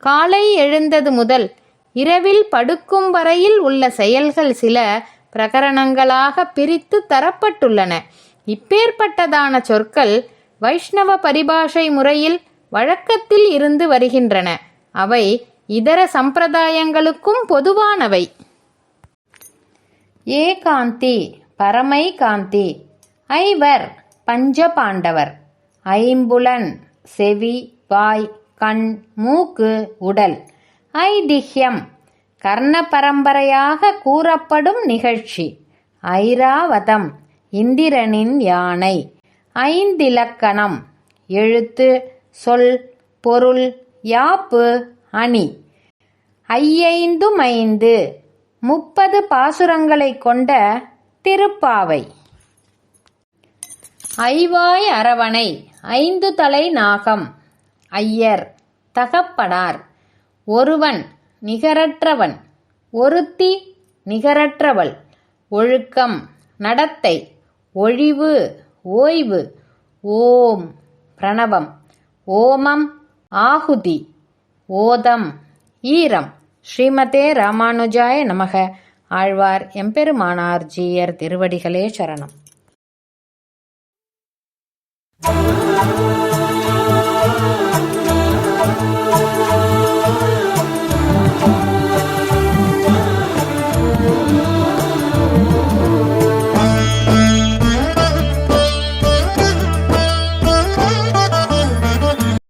காலை எழுந்தது முதல் இரவில் படுக்கும் வரையில் உள்ள செயல்கள் சில பிரகரணங்களாக பிரித்து தரப்பட்டுள்ளன. இப்பேற்பட்டதான சொற்கள் வைஷ்ணவ பரிபாஷை முறையில் வழக்கத்தில் இருந்து வருகின்றன. அவை இதர சம்பிரதாயங்களுக்கும் பொதுவானவை. ஏ காந்தி பரமை காந்தி ஐவர் பஞ்ச பாண்டவர் ஐம்புலன் செவி வாய் கண் மூக்கு உடல். ஐதிஹ்யம் கர்ண பரம்பரையாக கூறப்படும் நிகழ்ச்சி. ஐராவதம். இந்திரனின் யானை. ஐந்திலக்கணம். எழுத்து சொல் பொருள் யாப்பு அணி. ஐயைந்துமைந்து. முப்பது பாசுரங்களைக் கொண்ட திருப்பாவை. ஐவாய் அரவணை. ஐந்து தலை நாகம். ஐயர் தகப்பனார். ஒருவன் நிகரற்றவன் ஒருத்தி நிகரற்றவள். ஒழுக்கம் நடத்தை ஒழிவு ஓய்வு. ஓம் பிரணவம். ஓமம் ஆகுதி. ஓதம் ஈரம். ஸ்ரீமதே ராமானுஜாய நமக. ஆழ்வார் எம்பெருமானார் ஜீயர் திருவடிகளே சரணம்.